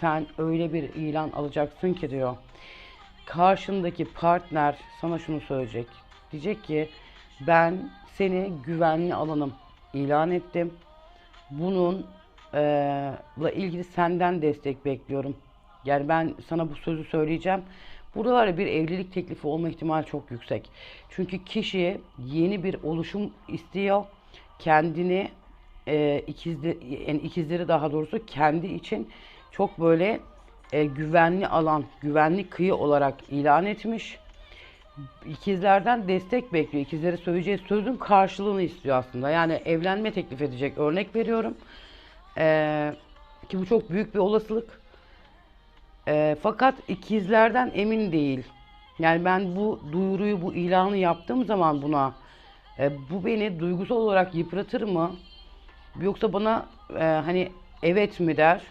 Sen öyle bir ilan alacaksın ki diyor. Karşındaki partner sana şunu söyleyecek. Diyecek ki ben seni güvenli alanım ilan ettim. Bunun la ilgili senden destek bekliyorum. Yani ben sana bu sözü söyleyeceğim. Ya bir evlilik teklifi olma ihtimali çok yüksek. Çünkü kişi yeni bir oluşum istiyor. Kendini e, ikizli, yani ikizleri daha doğrusu kendi için çok böyle e, güvenli alan, güvenli kıyı olarak ilan etmiş. İkizlerden destek bekliyor. İkizlere söyleyeceği sözün karşılığını istiyor aslında. Yani evlenme teklif edecek. Örnek veriyorum. E, ki bu çok büyük bir olasılık. E, fakat ikizlerden emin değil. Yani ben bu duyuruyu, bu ilanı yaptığım zaman buna e, bu beni duygusal olarak yıpratır mı? Yoksa bana e, hani evet mi der?